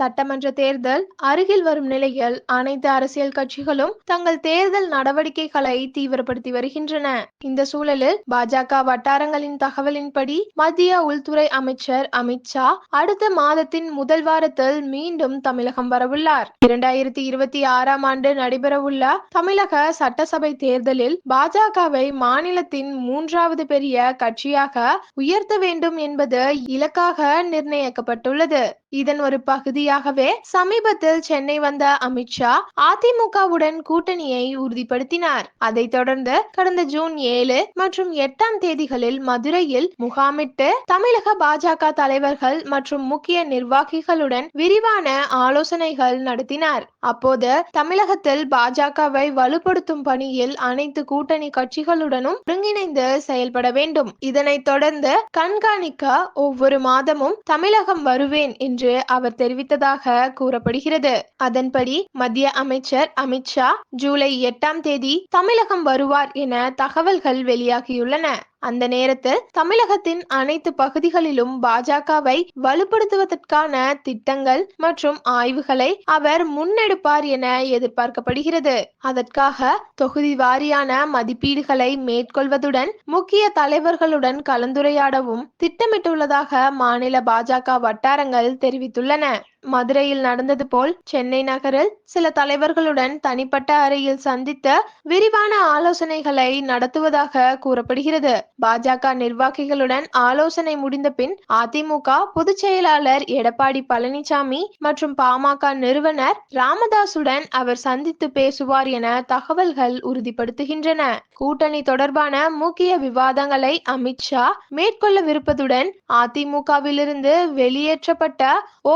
சட்டமன்ற தேர்தல் அருகில் வரும் நிலையில் அனைத்து அரசியல் கட்சிகளும் தங்கள் தேர்தல் நடவடிக்கைகளை தீவிரப்படுத்தி வருகின்றன. இந்த சூழலில் பாஜக வட்டாரங்களின் தகவலின்படி மத்திய உள்துறை அமைச்சர் அமித்ஷா அடுத்த மாதத்தின் முதல் வாரத்தில் மீண்டும் தமிழகம் வரவுள்ளார். இரண்டாயிரத்தி இருபத்தி ஆறாம் ஆண்டு நடைபெறவுள்ள தமிழக சட்டசபை தேர்தலில் பாஜகவை மாநிலத்தின் மூன்றாவது பெரிய கட்சியாக உயர்த்த வேண்டும் என்பது இலக்காக நிர்ணயிக்கப்பட்டுள்ளது. இதன் ஒரு பகுதியாகவே சமீபத்தில் சென்னை வந்த அமித்ஷா அதிமுகவுடன் கூட்டணியை உறுதிப்படுத்தினார். அதைத் தொடர்ந்து கடந்த ஜூன் ஏழு மற்றும் எட்டாம் தேதிகளில் மதுரையில் முகாமிட்டு தமிழக பாஜக தலைவர்கள் மற்றும் முக்கிய நிர்வாகிகளுடன் விரிவான ஆலோசனைகள் நடத்தினார். அப்போது தமிழகத்தில் பாஜகவை வலுப்படுத்தும் பணியில் அனைத்து கூட்டணி கட்சிகளுடனும் ஒருங்கிணைந்து செயல்பட வேண்டும். இதனைத் தொடர்ந்து கண்காணிக்க ஒவ்வொரு மாதமும் தமிழகம் வருவேன் என்று அவர் தெரிவித்ததாக கூறப்படுகிறது. அதன்படி மத்திய அமைச்சர் அமித்ஷா ஜூலை எட்டாம் தேதி தமிழகம் வருவார் என தகவல்கள் வெளியாகியுள்ளன. அந்த நேரத்தில் தமிழகத்தின் அனைத்து பகுதிகளிலும் பாஜகவை வலுப்படுத்துவதற்கான திட்டங்கள் மற்றும் ஆய்வுகளை அவர் முன்னெடுப்பார் என எதிர்பார்க்கப்படுகிறது. அதற்காக தொகுதி வாரியான மதிப்பீடுகளை மேற்கொள்வதுடன் முக்கிய தலைவர்களுடன் கலந்துரையாடவும் திட்டமிட்டுள்ளதாக மாநில பாஜக வட்டாரங்கள் தெரிவித்துள்ளன. மதுரையில் நடந்தது போல் சென்னை நகரில் சில தலைவர்களுடன் தனிப்பட்ட அறையில் சந்தித்து விரிவான ஆலோசனைகளை நடத்துவதாக கூறப்படுகிறது. பாஜக நிர்வாகிகளுடன் ஆலோசனை முடிந்த பின் அதிமுக பொதுச் செயலாளர் எடப்பாடி பழனிசாமி மற்றும் பாமக நிறுவனர் ராமதாசுடன் அவர் சந்தித்து பேசுவார் என தகவல்கள் உறுதிப்படுத்துகின்றன. கூட்டணி தொடர்பான முக்கிய விவாதங்களை அமித்ஷா மேற்கொள்ளவிருப்பதுடன் அதிமுகவிலிருந்து வெளியேற்றப்பட்ட ஓ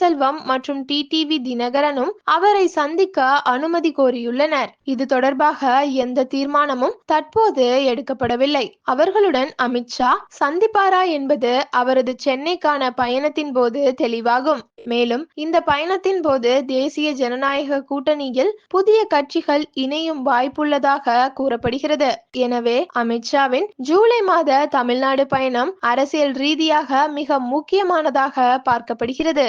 பன்னீர்செல்வம் மற்றும் டிடிவி தினகரனும் அவரை சந்திக்க அனுமதி கோரியுள்ளனர். இது தொடர்பாக எந்த தீர்மானமும் தற்போது எடுக்கப்படவில்லை. அவர்களுடன் அமித்ஷா சந்திப்பாரா என்பது அவரது சென்னைக்கான பயணத்தின் போது தெளிவாகும். மேலும் இந்த பயணத்தின் போது தேசிய ஜனநாயக கூட்டணியில் புதிய கட்சிகள் இணையும் வாய்ப்புள்ளதாக கூறப்படுகிறது. எனவே அமித்ஷாவின் ஜூலை மாத தமிழ்நாடு பயணம் அரசியல் ரீதியாக மிக முக்கியமானதாக பார்க்கப்படுகிறது.